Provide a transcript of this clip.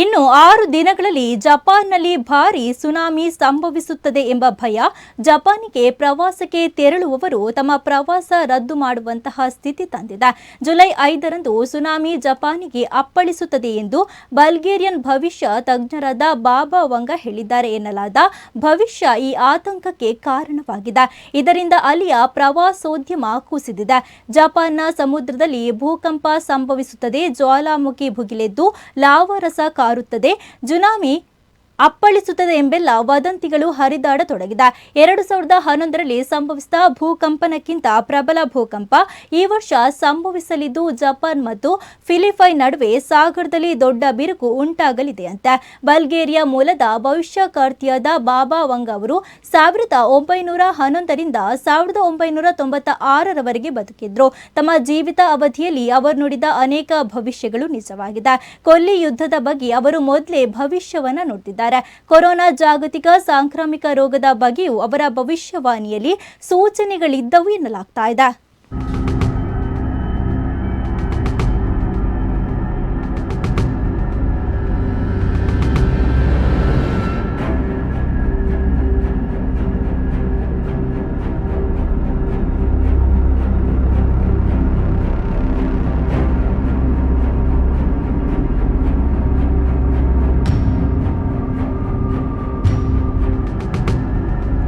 ಇನ್ನು ಆರು ದಿನಗಳಲ್ಲಿ ಜಪಾನ್ನಲ್ಲಿ ಭಾರಿ ಸುನಾಮಿ ಸಂಭವಿಸುತ್ತದೆ ಎಂಬ ಭಯ ಜಪಾನಿಗೆ ಪ್ರವಾಸಕ್ಕೆ ತೆರಳುವವರು ತಮ್ಮ ಪ್ರವಾಸ ರದ್ದು ಮಾಡುವಂತಹ ಸ್ಥಿತಿ ತಂದಿದೆ. ಜುಲೈ ಐದರಂದು ಸುನಾಮಿ ಜಪಾನಿಗೆ ಅಪ್ಪಳಿಸುತ್ತದೆ ಎಂದು ಬಲ್ಗೇರಿಯನ್ ಭವಿಷ್ಯ ತಜ್ಞರಾದ ಬಾಬಾ ವಂಗ ಹೇಳಿದ್ದಾರೆ ಎನ್ನಲಾದ ಭವಿಷ್ಯ ಈ ಆತಂಕಕ್ಕೆ ಕಾರಣವಾಗಿದೆ. ಇದರಿಂದ ಅಲ್ಲಿಯ ಪ್ರವಾಸೋದ್ಯಮ ಕುಸಿದಿದೆ. ಜಪಾನ್ನ ಸಮುದ್ರದಲ್ಲಿ ಭೂಕಂಪ ಸಂಭವಿಸುತ್ತದೆ, ಜ್ವಾಲಾಮುಖಿ ಭುಗಿಲೆದ್ದು, ಲಾವಾರಸ ಕಾರುತ್ತದೆ ಜುನಾಮಿ ಅಪ್ಪಳಿಸುತ್ತದೆ ಎಂಬೆಲ್ಲ ವದಂತಿಗಳು ಹರಿದಾಡತೊಡಗಿದೆ. ಎರಡು ಸಾವಿರದ ಹನ್ನೊಂದರಲ್ಲಿ ಸಂಭವಿಸಿದ ಭೂಕಂಪನಕ್ಕಿಂತ ಪ್ರಬಲ ಭೂಕಂಪ ಈ ವರ್ಷ ಸಂಭವಿಸಲಿದ್ದು ಜಪಾನ್ ಮತ್ತು ಫಿಲಿಪೈನ್ ನಡುವೆ ಸಾಗರದಲ್ಲಿ ದೊಡ್ಡ ಬಿರುಕು ಉಂಟಾಗಲಿದೆಯಂತೆ. ಬಲ್ಗೇರಿಯಾ ಮೂಲದ ಭವಿಷ್ಯಕಾರ್ತಿಯಾದ ಬಾಬಾ ವಂಗ್ ಅವರು ಸಾವಿರದ ಒಂಬೈನೂರ ಹನ್ನೊಂದರಿಂದ ಸಾವಿರದ ಒಂಬೈನೂರ ತೊಂಬತ್ತ ಆರರವರೆಗೆ ಬದುಕಿದ್ರು. ತಮ್ಮ ಜೀವಿತ ಅವಧಿಯಲ್ಲಿ ಅವರು ನುಡಿದ ಅನೇಕ ಭವಿಷ್ಯಗಳು ನಿಜವಾಗಿದೆ. ಕೊಲ್ಲಿ ಯುದ್ಧದ ಬಗ್ಗೆ ಅವರು ಮೊದಲೇ ಭವಿಷ್ಯವನ್ನ ನುಡಿದಿದ್ದಾರೆ ಕೊರೋನಾ ಜಾಗತಿಕ ಸಾಂಕ್ರಾಮಿಕ ರೋಗದ ಬಗ್ಗೆಯೂ ಅವರ ಭವಿಷ್ಯವಾಣಿಯಲ್ಲಿ ಸೂಚನೆಗಳಿದ್ದವು ಎನ್ನಲಾಗ್ತಾ ಇದೆ.